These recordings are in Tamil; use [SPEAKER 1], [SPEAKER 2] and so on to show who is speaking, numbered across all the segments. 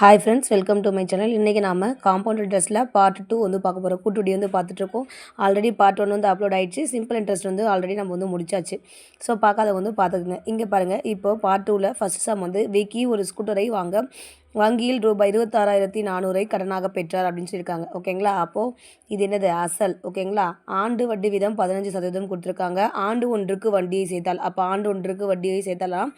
[SPEAKER 1] Hi friends welcome to my channel இன்றைக்கி நாம காம்பவுண்ட் ட்ரெஸ்ஸில் பார்ட் டூ வந்து பார்க்க போகிறோம் கூட்டுடி வந்து பார்த்துட்ருக்கோம் ஆல்ரெடி பார்ட் ஒன் வந்து அப்லோட் ஆகிடுச்சு சிம்பிள் இன்ட்ரெஸ்ட் வந்து ஆல்ரெடி நம்ம வந்து முடிச்சாச்சு. ஸோ பார்க்காத வந்து பார்த்துக்குங்க. இங்கே பாருங்கள் இப்போ பார்ட் டூவில் ஃபஸ்ட் சம் வந்து விக்கி ஒரு ஸ்கூட்டரை வாங்க. வங்கியில் ரூபாய் இருபத்தாறாயிரத்தி நானூறை கடனாக பெற்றார் அப்படின்னு சொல்லியிருக்காங்க. ஓகேங்களா அப்போது இது என்னது? அசல். ஓகேங்களா ஆண்டு வட்டி வீதம் பதினஞ்சு சதவீதம் கொடுத்துருக்காங்க. ஆண்டு ஒன்றுக்கு வட்டியை சேர்த்தால் அப்போ ஆண்டு ஒன்றுக்கு வட்டியை சேர்த்தாலாம்.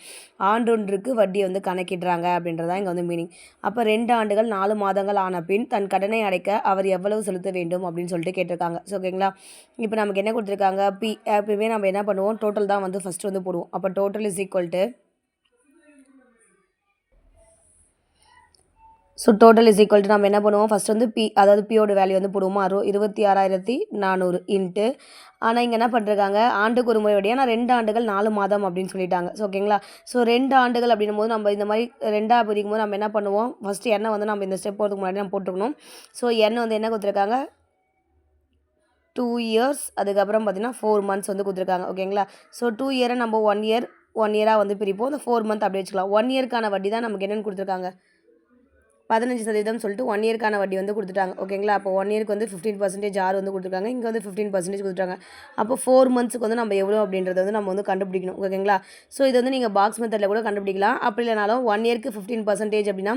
[SPEAKER 1] ஆண்டு ஒன்றுக்கு வட்டியை வந்து கணக்கிடுறாங்க அப்படின்றதான் இங்கே வந்து மீனிங் அப்போ ரெண்டு ஆண்டுகள் நாலு மாதங்கள் ஆன பின் தன் கடனை அடைக்க அவர் எவ்வளவு செலுத்த வேண்டும் அப்படின்னு சொல்லிட்டு கேட்டிருக்காங்க. ஸோ ஓகேங்களா இப்போ நமக்கு என்ன கொடுத்துருக்காங்க? பி எப்பயுமே நம்ம என்ன பண்ணுவோம்? டோட்டல் தான் வந்து ஃபஸ்ட்டு வந்து போடுவோம். அப்போ total is equal to so total is equal to நம்ம என்ன பண்ணுவோம்? ஃபஸ்ட் வந்து பி அதாவது பியோட வேல்யூ வந்து போடுவோமா. அறு இருபத்தி ஆறாயிரத்தி நானூறு இன்ட்டு ஆனால் இங்கே என்ன பண்ணிருக்காங்க ஆண்டுக்கு ஒரு முறை வட்டியாக நான் ரெண்டு ஆண்டுகள் நாலு மாதம் அப்படின்னு சொல்லிட்டாங்க. ஸோ ஓகேங்களா ஸோ ரெண்டு ஆண்டுகள் அப்படின்னும் போது நம்ம இந்த மாதிரி ரெண்டாக பிரிக்கும் போது நம்ம என்ன பண்ணுவோம்? ஃபஸ்ட்டு எண்ணெய் வந்து நம்ம இந்த ஸ்டெப் போகிறதுக்கு முன்னாடி நம்ம போட்டுக்கணும். ஸோ எண்ணெய் வந்து என்ன கொடுத்துருக்காங்க? டூ இயர்ஸ் அதுக்கப்புறம் பார்த்தீங்கன்னா ஃபோர் மந்த்ஸ் வந்து கொடுத்துருக்காங்க. ஓகேங்களா ஸோ டூ இயரை நம்ம ஒன் இயர் ஒன் இயராக வந்து பிரிப்போம். இந்த ஃபோர் மந்த் அப்படியே வச்சுக்கலாம். ஒன் இயர்க்கான வட்டி தான் நமக்கு என்னென்னு கொடுத்துருக்காங்க? பதினஞ்சு சதவீதம் சொல்லிட்டு ஒன் இயர்க்கான வட்டி வந்து கொடுத்துட்டாங்க. ஓகேங்களா அப்போ ஒன் இயருக்கு வந்து ஃபிஃப்டீன் பர்சன்டேஜ் ஆறு வந்து கொடுத்துருக்காங்க. இங்கே வந்து ஃபிஃப்டீன் பர்சன்டேஜ் கொடுத்துருக்காங்க. அப்போ ஃபோர் மந்த்ஸுக்கு வந்து நம்ம எவ்வளோ அப்படின்றத வந்து நம்ம வந்து கண்டுபிடிக்கணும். ஓகேங்களா ஸோ இது வந்து நீங்கள் பாக்ஸ் மெத்தடில் கூட கண்டுபிடிக்கலாம். அப்படி இல்லைனாலும் ஒன் இயருக்கு ஃபிஃப்டீன் பர்சன்டேஜ் அப்படின்னா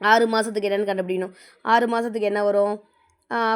[SPEAKER 1] ஆறு மாதத்துக்கு என்னென்னு கண்டுபிடிக்கணும். ஆறு மாதத்துக்கு என்ன வரும்?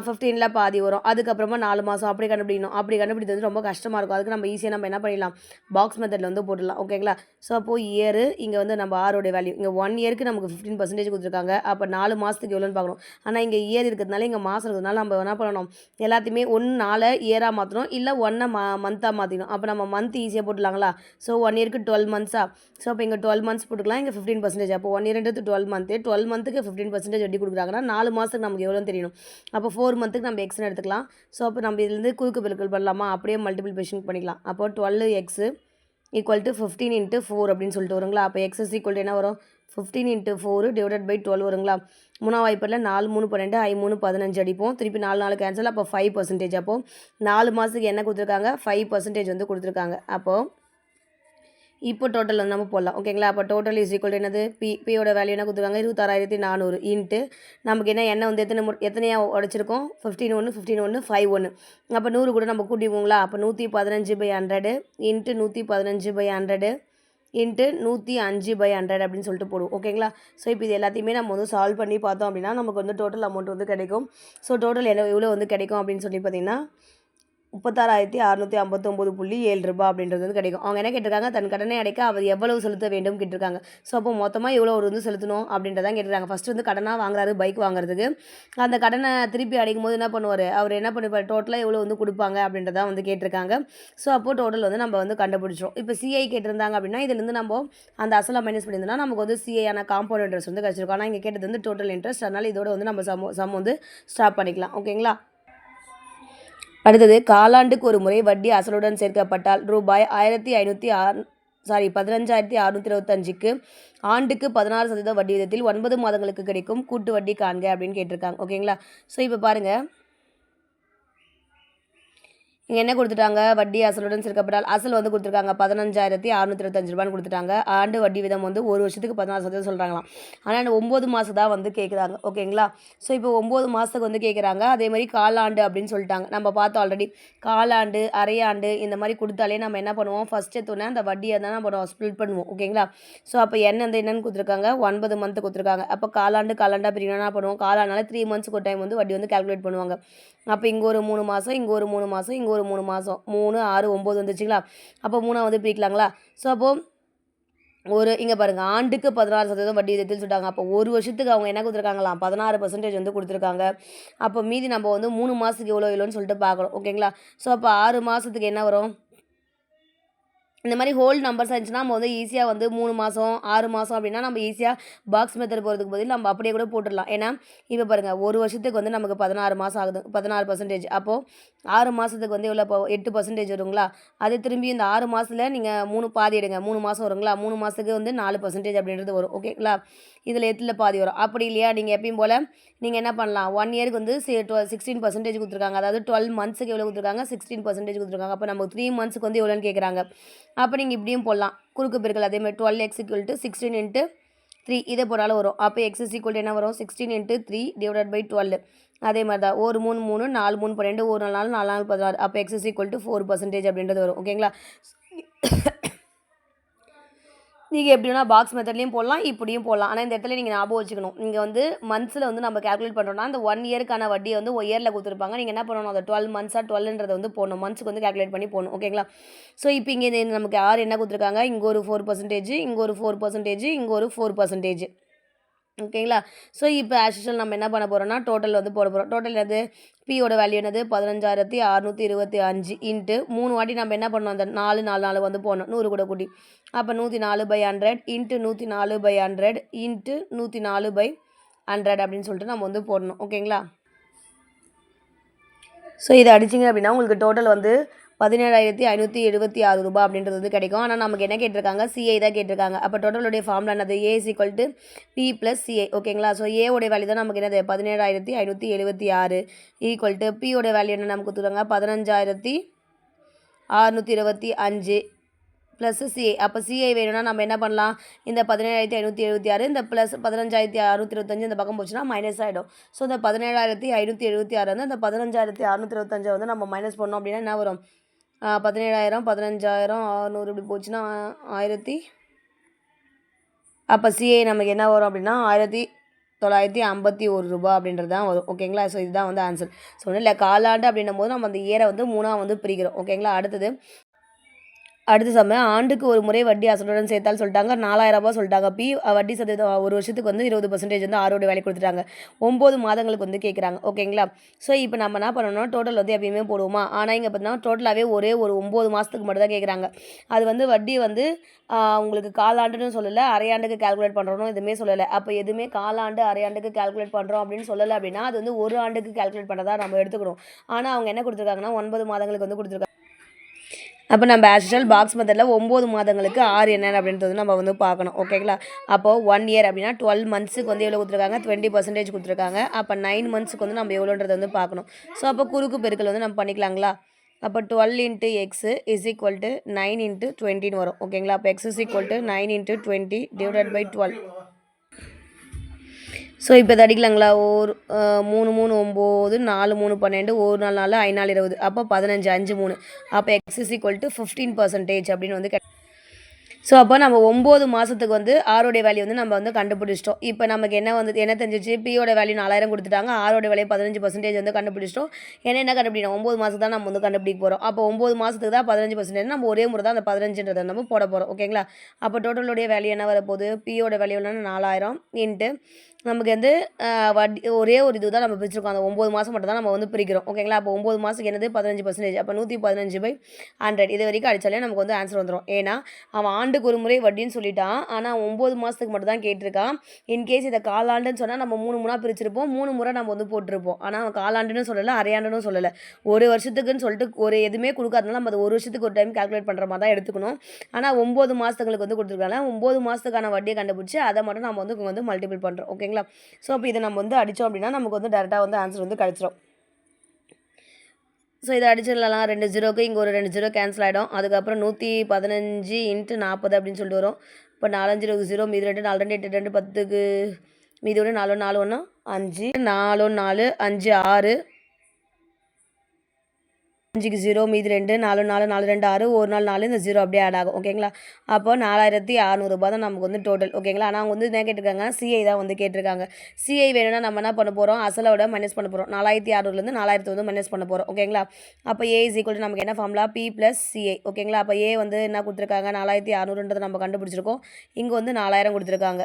[SPEAKER 1] ஃபிஃப்டீனில் பாதி வரும். அதுக்கப்புறமா நாலு மாதம் அப்படி கண்டுபிடிக்கணும். அப்படி கண்டுபிடிக்கிறது ரொம்ப கஷ்டமாக இருக்கும். அதுக்கு நம்ம ஈஸியாக நம்ம என்ன பண்ணிடலாம்? பாக்ஸ் மெத்தடில் வந்து போட்டுடலாம். ஓகேங்களா ஸோ அப்போது இயரு இங்கே வந்து நம்ம ஆரோடைய வேல்யூ இங்கே ஒன் இயருக்கு நமக்கு ஃபிஃப்டீன் பர்சன்டேஜ் கொடுத்துருக்காங்க. அப்போ நாலு மாதத்துக்கு எவ்வளோன்னு பார்க்கணும். ஆனால் இங்கே இயர் இருக்கிறதுனால இங்கே மாதம் இருக்கிறதுனால நம்ம என்ன பண்ணணும்? எல்லாத்தையுமே ஒன்று நாளை இயராக மாற்றணும் இல்லை ஒன்றை மா மந்த்தாக மாற்றிக்கணும் அப்போ நம்ம மந்த் ஈஸியாக போட்டுலாங்களா ஸோ ஒன் இயருக்கு டுவெல் மந்த்ஸா ஸோ அப்போ இங்கே டுவெல் மந்த்ஸ் போட்டுக்கலாம். இங்கே ஃபிஃப்டீன் பர்சன்டேஜ் அப்போ ஒன் இயர்ன்றது டுவெல் மந்த்து டுவெல் மந்த்துக்கு ஃபிஃப்டீன் பர்சன்டேஜ் வட்டி கொடுக்குறாங்கன்னா நாலு மாதத்துக்கு நமக்கு எவ்வளோன்னு தெரியணும். அப்போ ஃபோர் மந்த்துக்கு நம்ம எக்ஸ்னு எடுத்துக்கலாம். ஸோ அப்போ நம்ம இதுலேருந்து குறுக்கு பெருக்கல் பண்ணலாமா? அப்படியே மல்டிபிளிகேஷன் பண்ணிக்கலாம். அப்போ twelve x equal to fifteen into four அப்படின்னு சொல்லிட்டு வருங்களா? அப்போ எக்ஸஸ் ஈக்குவல் டு என்ன வரும்? Fifteen into four divided by twelve வருங்களா? மூணாம் வாய்ப்பில் நாலு மூணு பன்னெண்டு ஐ மூணு பதினஞ்சு அடிப்போம். திருப்பி நாலு நாலு கேன்சல் அப்போ ஃபைவ் பர்சன்டேஜ் அப்போது நாலு மாதத்துக்கு என்ன கொடுத்துருக்காங்க? ஃபைவ் பர்சன்டேஜ் வந்து கொடுத்துருக்காங்க. அப்போது இப்போ டோட்டல் வந்து நம்ம போடலாம். ஓகேங்களா அப்போ டோட்டல் இஸ் ஈக்குவல் என்னது? பி பியோட வேல்யூ என்ன கொடுத்துருக்காங்க? இருபத்தாறாயிரத்தி நானூறு. இன்ட்டு நமக்கு என்ன எண்ணெய் வந்து எத்தனை மு எத்தனையாக உடச்சிருக்கோம்? ஃபிஃப்டீன் ஒன்று ஃபிஃப்டீன் ஒன்று ஃபைவ் ஒன்று அப்போ நூறு கூட நம்ம கூட்டிப்போங்களா அப்போ நூற்றி பதினஞ்சு பை ஹண்ட்ரடு இன்ட்டு நூற்றி பதினஞ்சு பை ஹண்ட்ரடு இன்ட்டு நூற்றி அஞ்சு பை ஹண்ட்ரட் அப்படின்னு சொல்லிட்டு போடுவோம். ஓகேங்களா ஸோ இப்போ இது எல்லாத்தையுமே நம்ம வந்து சால்வ் பண்ணி பார்த்தோம் அப்படின்னா நமக்கு வந்து டோட்டல் அமௌண்ட் வந்து கிடைக்கும். ஸோ டோட்டல் எவ்வளோ எவ்வளோ வந்து கிடைக்கும் அப்படின்னு சொல்லி பார்த்தீங்கன்னா முப்பத்தாறாயிரத்தி அறநூற்றி ஐம்பத்தொம்போது புள்ளி ஏழு ரூபா அப்படின்றது வந்து கிடைக்கும். அவங்க என்ன கேட்டிருக்காங்க? தன் கடனை அடைக்க அவர் எவ்வளவு செலுத்த வேண்டும் கேட்டிருக்காங்க. ஸோ அப்போ மொத்தமாக எவ்வளோ ஒரு வந்து செலுத்தணும் அப்படின்றதான் கேட்டிருக்காங்க. ஃபஸ்ட்டு வந்து கடனாக வாங்குறாரு பைக் வாங்குறதுக்கு. அந்த கடனை திருப்பி அடைக்கும் போது என்ன பண்ணுவார்? அவர் என்ன பண்ணுவார் டோட்டலாக எவ்வளோ வந்து கொடுப்பாங்க அப்படின்றதான் வந்து கேட்டிருக்காங்க. ஸோ அப்போது டோட்டல் வந்து நம்ம வந்து கண்டுபிடிச்சிரும். இப்போ சிஐ கேட்டிருந்தாங்க அப்படின்னா இதுலேருந்து நம்ம அந்த அசலாக மைனஸ் பண்ணியிருந்தோம்னா நமக்கு வந்து சிஐயான காம்பவுண்ட் இன்ட்ரெஸ்ட் வந்து கிடச்சிருக்கும். ஆனால் இங்கே கேட்டது வந்து டோட்டல் இன்ட்ரெஸ்ட் அதனால் இதோட வந்து நம்ம சம் சம் வந்து ஸ்டாப் பண்ணிக்கலாம். ஓகேங்களா அடுத்தது காலாண்டுக்கு ஒரு முறை வட்டி அசலுடன் சேர்க்கப்பட்டால் ரூபாய் ஆயிரத்தி ஐநூற்றி ஆறு சாரி பதினஞ்சாயிரத்தி அறுநூற்றி இருபத்தஞ்சுக்கு ஆண்டுக்கு பதினாறு சதவீத வட்டி விதத்தில் ஒன்பது மாதங்களுக்கு கிடைக்கும் கூட்டு வட்டி காண்க அப்படின்னு கேட்டிருக்காங்க. ஓகேங்களா ஸோ இப்போ பாருங்கள் இங்கே என்ன கொடுத்துட்டாங்க? வட்டி அசலுடன் சேர்க்கப்பட்டால் அசல் வந்து கொடுத்துருக்காங்க. பதினஞ்சாயிரத்தி அறுநூத்தி இருபத்தஞ்சு ரூபான்னு கொடுத்துட்டாங்க. ஆண்டு வட்டி விதம் வந்து ஒரு வருஷத்துக்கு பதினாறு சதவீதம் சொல்கிறாங்களாம் ஆனால் ஒம்பது மாதம் தான் வந்து கேட்குறாங்க ஓகேங்களா? ஸோ இப்போ ஒம்பது மாதத்துக்கு வந்து கேட்குறாங்க அதே மாதிரி காலாண்டு அப்படின்னு சொல்லிட்டாங்க. நம்ம பார்த்தோம் ஆல்ரெடி காலாண்டு அரையாண்டு இந்த மாதிரி கொடுத்தாலே நம்ம என்ன பண்ணுவோம்? ஃபஸ்ட்டு எடுத்தோடனே அந்த வட்டியை தான் நம்ம ஸ்பிளிட் பண்ணுவோம். ஓகேங்களா? ஸோ அப்போ என்ன வந்து என்னென்னு கொடுத்துருக்காங்க? ஒன்பது மந்த்து கொடுத்துருக்காங்க. அப்போ காலாண்டு காலாண்டாக பிரிவு என்ன பண்ணுவோம்? காலாண்டால த்ரீ மந்த்ஸ்க்கு ஒரு டைம் வந்து வட்டி வந்து கால்குலேட் பண்ணுவாங்க. அப்போ இங்கே ஒரு மூணு மாதம் இங்கே ஒரு மூணு மாதம் இங்கே ஒரு மூணு மாதம் மூணு ஆறு ஒம்பது வந்துச்சுங்களா? அப்போ மூணாக வந்து பிரிக்கலாங்களா? ஸோ அப்போது ஒரு இங்கே பாருங்கள் ஆண்டுக்கு பதினாறு சதவீதம் வட்டி விதத்தில் சொல்லிட்டாங்க. அப்போ ஒரு வருஷத்துக்கு அவங்க என்ன கொடுத்துருக்காங்களாம்? பதினாறு பர்சன்டேஜ் வந்து கொடுத்துருக்காங்க. அப்போ மீதி நம்ம வந்து மூணு மாதத்துக்கு எவ்வளோ எவ்வளோன்னு சொல்லிட்டு பார்க்கணும். ஓகேங்களா ஸோ அப்போ ஆறு மாதத்துக்கு என்ன வரும்? இந்த மாதிரி ஹோல் நம்பர்ஸ் இருந்துச்சுன்னா நம்ம வந்து ஈஸியாக வந்து மூணு மாதம் ஆறு மாதம் அப்படின்னா நம்ம ஈஸியாக பாக்ஸ் மெத்தட் போகிறதுக்கு பதில் நம்ம அப்படியே கூட போட்டுடலாம். ஏன்னா இப்போ பாருங்கள் ஒரு வருஷத்துக்கு வந்து நமக்கு பதினாறு மாதம் ஆகுது பதினாறு பர்சன்டேஜ் அப்போது ஆறு மாதத்துக்கு வந்து எவ்வளோ இப்போ எட்டு பர்சன்டேஜ் வருங்களா? அது திரும்பி இந்த ஆறு மாதத்தில் நீங்கள் மூணு பாதி எடுங்க. மூணு மாதம் வருங்களா? மூணு மாதத்துக்கு வந்து நாலு பர்சன்டேஜ் அப்படின்றது வரும். ஓகேங்களா இதில் எத்தில் பாதி வரும். அப்படி இல்லையா? நீங்கள் எப்பயும் போல் நீங்கள் என்ன பண்ணலாம்? ஒன் இயருக்கு வந்து டுவெல் சிக்ஸ்டீன் பர்சன்டேஜ் கொடுத்துருக்காங்க. அதாவது டுவெல் மந்த்ஸுக்கு எவ்வளோ கொடுத்துருக்காங்க? சிக்ஸ்டீன் பர்சன்டேஜ் கொடுத்துருக்காங்க. அப்போ நமக்கு த்ரீ மந்த்ஸுக்கு வந்து எவ்வளோன்னு கேட்குறாங்க அப்போ நீங்கள் இப்படியும் போடலாம். குறுக்கு பெருக்கல் அதே மாதிரி twelve x equal to sixteen into three இதை போனாலும் வரும். அப்போ எக்ஸ் இஸ் ஈக்குவல் என்ன வரும்? Sixteen into three divide by twelve அதே மாதிரி தான் ஒரு மூணு மூணு நாலு மூணு பன்னெண்டு ஒரு நாலு நாலு நாலு நாலு பதினாறு. அப்போ x is equal to four percentage அப்படின்றது வரும். ஓகேங்களா நீங்கள் எப்படி வேணால் பாக்ஸ் மெத்தட்லேயும் போடலாம் இப்படியும் போடலாம். ஆனால் இந்த இடத்துல நீங்கள் ஞாபகம் வச்சுக்கணும். நீங்கள் வந்து மந்த்ஸில் வந்து நம்ம கேல்குலேட் பண்ணுறோம்னா அந்த ஒன் இயருக்கான வட்டியை வந்து ஒரு இயரில் கொடுத்துருப்பாங்க. நீங்கள் என்ன பண்ணணும்? அந்த டுவெல் மந்த்ஸாக டுவெல்ன்றதை வந்து போடணும். மந்த்ஸுக்கு வந்து கேல்குலேட் பண்ணி போகணும் ஓகேங்களா ஸோ இப்போ இங்கே நமக்கு யார் என்ன கொடுத்துருக்காங்க? இங்கே ஒரு ஃபோர் பர்சன்டேஜ் இங்கே ஒரு ஃபோர் பர்சன்டேஜ் இங்கே ஒரு ஃபோர் பர்சன்டேஜ் ஓகேங்களா? ஸோ இப்போ ஆஸ் நம்ம என்ன பண்ண போகிறோம்னா டோட்டல் வந்து போட போகிறோம் டோட்டல் என்னது? பியோட வேல்யூ என்னது? பதினஞ்சாயிரத்தி அறநூற்றி இருபத்தி அஞ்சு இன்ட்டு மூணு வாட்டி நம்ம என்ன பண்ணோம்? அந்த நாலு நாலு நாலு வந்து போடணும். நூறு கூட கூட்டி. அப்போ நூற்றி நாலு பை ஹண்ட்ரட் இன்ட்டு நூற்றி நாலு பை ஹண்ட்ரட் இன்ட்டு நூற்றி நாலு பை ஹண்ட்ரட் அப்படின்னு சொல்லிட்டு நம்ம வந்து போடணும். ஓகேங்களா? ஸோ இதை அடிச்சிங்க அப்படின்னா உங்களுக்கு டோட்டல் வந்து பதினேழாயிரத்தி ஐநூற்றி எழுபத்தி ஆறு ரூபாய் அப்படின்றது வந்து கிடைக்கும். ஆனால் நமக்கு என்ன கேட்டிருக்காங்க? சிஐ தான் கேட்டிருக்காங்க. அப்போ டோட்டலுடைய ஃபார்ம்ல என்னது? A is equal to B plus CI ஓகேங்களா ஸோ ஏவோடைய வேல்யூ தான் நமக்கு என்னது? பதினேழாயிரத்தி ஐநூற்றி எழுபத்தி ஆறு ஈக்குவல் டு பியோட வேல்யூ என்ன நமக்கு கொடுத்துருக்காங்க? பதினஞ்சாயிரத்தி அறுநூற்றி இருபத்தி அஞ்சு ப்ளஸ் சிஐ அப்போ சிஐ வேணும்னா நம்ம என்ன பண்ணலாம்? இந்த பதினேழாயிரத்தி ஐநூற்றி எழுபத்தி ஆறு இந்த ப்ளஸ் பதினஞ்சாயிரத்தி அறுநூற்றி இருபத்தஞ்சு இந்த பக்கம் போச்சுன்னா மைனஸ் ஆகிடும் ஸோ இந்த பதினேழாயிரத்தி ஐநூற்றி எழுபத்தி ஆறு வந்து அந்த பதினஞ்சாயிரத்தி அறுநூற்றி இருபத்தஞ்சை வந்து நம்ம மைனஸ் பண்ணோம் அப்படின்னா என்ன வரும்? பதினேழாயிரம் பதினஞ்சாயிரம் ஆறுநூறு இப்படி போச்சுன்னா ஆயிரத்தி அப்போ சிஏ நமக்கு என்ன வரும் அப்படின்னா ஆயிரத்தி தொள்ளாயிரத்தி ஐம்பத்தி ஒரு ரூபா அப்படின்றது தான் வரும். ஓகேங்களா ஸோ இதுதான் வந்து ஆன்சர் ஸோ ஒன்றும் இல்லை. காலாண்டு அப்படின்னும் போது நம்ம அந்த இயரை வந்து மூணாக வந்து பிரிக்கிறோம். ஓகேங்களா அடுத்தது அடுத்த சமயம் ஆண்டுக்கு ஒரு முறை வட்டி அசலுடன் சேர்த்தால் சொல்லிட்டாங்க. நாலாயிரம் ரூபாய் சொல்லிட்டாங்க. பி வட்டி சதவீதம் ஒரு வருஷத்துக்கு வந்து இருபது பர்சன்டேஜ் வந்து ஆரோட வேலை கொடுத்துட்டாங்க. ஒம்பது மாதங்களுக்கு வந்து கேட்குறாங்க ஓகேங்களா ஸோ இப்போ நம்ம என்ன பண்ணணும்? டோட்டல் வந்து எப்பயுமே போடுவோமா? ஆனால் இங்கே பார்த்தீங்கன்னா டோட்டலாகவே ஒரே ஒரு ஒம்பது மாதத்துக்கு மட்டும் தான் கேட்குறாங்க அது வந்து வட்டி வந்து உங்களுக்கு காலாண்டுன்னு சொல்லலை அரையாண்டுக்கு கால்குலேட் பண்ணுறோம் எதுவுமே சொல்லலை. அப்போ எதுவுமே காலாண்டு அரையாண்டுக்கு கால்குலேட் பண்ணுறோம் அப்படின்னு சொல்லலை அப்படின்னா அது வந்து ஒரு ஆண்டுக்கு கால்குலேட் பண்ணதா நம்ம எடுத்துக்கணும். ஆனால் அவங்க என்ன கொடுத்துருக்காங்கன்னா ஒன்பது மாதங்களுக்கு வந்து கொடுத்துருக்காங்க. அப்போ நம்ம ஆக்சுவல் பாக்ஸ் மெத்தடில் ஒம்பது மாதங்களுக்கு ஆறு என்ன அப்படின்றது நம்ம வந்து பார்க்கணும். ஓகேங்களா அப்போது ஒன் இயர் அப்படின்னா டுவெல் மந்த்ஸுக்கு வந்து எவ்வளோ கொடுத்துருக்காங்க? டுவெண்ட்டி பர்சன்டேஜ் கொடுத்துருக்காங்க. அப்போ நைன் மந்த்ஸுக்கு வந்து நம்ம எவ்வளோன்றதை வந்து பார்க்கணும். ஸோ அப்போ குறுக்கு பெருக்கல் வந்து நம்ம பண்ணிக்கலாங்களா? அப்போ twelve into X is equal to nine into டுவெண்ட்டின்னு வரும். ஓகேங்களா அப்போ X is equal to nine into twenty divided by twelve so இப்போ இதை அடிக்கலாங்களா? ஒரு மூணு மூணு ஒம்பது நாலு மூணு பன்னெண்டு ஒரு நாலு நாலு ஐநாலு இருபது. அப்போ பதினஞ்சு அஞ்சு மூணு. அப்போ X is equal to fifteen percentage அப்படின்னு வந்து ஸோ அப்போ நம்ம ஒம்பது மாதத்துக்கு வந்து ஆரோடைய வேல்யூ வந்து நம்ம வந்து கண்டுபிடிச்சிட்டோம். இப்போ நமக்கு என்ன வந்து என்ன தெரிஞ்சிச்சு? பியோட வேல்யூ நாலாயிரம் கொடுத்துட்டாங்க. ஆரோட வேலையை பதினஞ்சு பர்சன்டேஜ் வந்து கண்டுபிடிச்சிட்டோம். என்ன என்ன கண்டுபிடிக்கணும்? ஒம்பது மாதத்துக்கு தான் நம்ம வந்து கண்டுபிடிக்க போகிறோம் அப்போ ஒம்பது மாதத்துக்கு தான் பதினஞ்சு பர்சன்டேஜ் நம்ம ஒரே முறை தான் அந்த பதினஞ்சுன்றதை நம்ம போட போகிறோம் ஓகேங்களா அப்போ டோட்டலுடைய வேல்யூ என்ன வரப்போகுது பியோட வேல்யூ என்னன்னா நாலாயிரம் இன்ட்டு நமக்கு வந்து வட்டி ஒரே ஒரு இது தான் நம்ம பிரிச்சிருக்கோம். அந்த ஒம்பது மாதம் மட்டும் தான் நம்ம வந்து பிரிக்கிறோம். ஓகேங்களா அப்போ ஒம்பது மாதத்துக்கு என்னது? பதினஞ்சு பர்சன்டேஜ் அப்போ நூற்றி பதினஞ்சு பை ஹண்ட்ரட் இது வரைக்கும் அடித்தாலே நமக்கு வந்து ஆன்சர் வந்துடும் ஏன்னா அவன் ஆண்டுக்கு ஒரு முறை வட்டின்னு சொல்லிட்டான். ஆனால் ஒம்பது மாதத்துக்கு மட்டும் தான் கேட்டிருக்கான் இன்கேஸ் இதை காலாண்டுன்னு சொன்னால் நம்ம மூணு மூணாக பிரிச்சிருப்போம். மூணு முறை நம்ம வந்து போட்டிருப்போம். ஆனால் அவன் காலாண்டுன்னு சொல்லலை அரையாண்டுன்னு சொல்லலை. ஒரு வருஷத்துக்குன்னு சொல்லிட்டு ஒரு எதுவுமே கொடுக்காதனால நம்ம அது ஒரு வருஷத்துக்கு ஒரு டைம் கால்குலேட் பண்ணுற மாதிரி தான் எடுத்துக்கணும். ஆனால் ஒம்பது மாதத்துங்களுக்கு வந்து கொடுத்துருக்காங்க. ஒம்பது மாதத்துக்கான வட்டியை கண்டுபிடிச்சி அதை மட்டும் நம்ம வந்து வந்து மல்டிபிள் பண்ணுறோம் ஓகேங்களா ஸோ அப்போ இதை நம்ம வந்து அடித்தோம் அப்படின்னா நமக்கு வந்து டேரெக்டாக வந்து ஆன்சர் வந்து கிடச்சிரும். ஸோ இதை அடிச்சிடலாம் ரெண்டு ஜீரோக்கு இங்கே ஒரு ரெண்டு ஜீரோ கேன்சல் ஆகிடும் அதுக்கப்புறம் நூற்றி பதினஞ்சு இன்ட்டு நாற்பது அப்படின்னு சொல்லிட்டு வரும். இப்போ நாலஞ்சு இருபது ஜீரோ மீதி ரெண்டு நாலு ரெண்டு எட்டு ரெண்டு பத்துக்கு மீதி ஒன்று நாலு நாலு ஒன்று அஞ்சு நாலு நாலு அஞ்சு ஆறு அஞ்சுக்கு ஜீரோ மீதி ரெண்டு நாலு நாலு நாலு ரெண்டு ஆறு ஒரு நாள் நாலு இந்த ஜீரோ அப்படியே ஆட் ஆகும். ஓகேங்களா அப்போ நாலாயிரத்தி அறநூறுபா தான் நமக்கு வந்து டோட்டல் ஓகேங்களா ஆனால் அவங்க வந்து என்ன கேட்டிருக்காங்க? சிஐ தான் வந்து கேட்டிருக்காங்க. சிஐ வேணும்னா நம்ம என்ன பண்ண போகிறோம் அசலோட மைனஸ் பண்ண போகிறோம் நாலாயிரத்தி அறநூறுலேருந்து நாலாயிரத்து வந்து மைனஸ் பண்ண போகிறோம் ஓகேங்களா அப்போ ஏ இஸ் ஈக்குவல் நமக்கு என்ன ஃபார்ம்லா பி ப்ளஸ் சிஐ ஓகேங்களா அப்போ ஏ வந்து என்ன கொடுத்துருக்காங்க? நாலாயிரத்தி அறநூறுன்றதை நம்ம கண்டுபிடிச்சிருக்கோம். இங்கே வந்து நாலாயிரம் கொடுத்துருக்காங்க.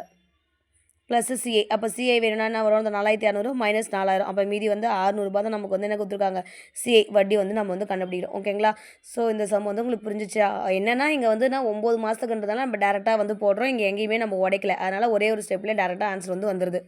[SPEAKER 1] ப்ளஸ் சிஏ அப்போ சிஐ வேணும்னா என்ன வரும்? அந்த நாலாயிரத்தி இரநூறு மைனஸ் நாலாயிரம். அப்போ மீதி வந்து அறுநூறுபா தான் நமக்கு வந்து என்ன கொடுத்துருக்காங்க? சிஐ வட்டி வந்து நம்ம வந்து கண்டுபிடிக்கிறோம். ஓகேங்களா ஸோ இந்த சம் வந்து உங்களுக்கு புரிஞ்சிச்சா? என்னன்னா இங்கே வந்து நான் ஒம்பது மாதத்துக்குன்றதால நம்ம டேரெக்டாக வந்து போடுறோம். இங்கே எங்கேயுமே நம்ம உடைக்கல. அதனால் ஒரே ஒரு ஸ்டெப்லேயே டேரெக்டாக ஆன்சர் வந்து வந்துடுது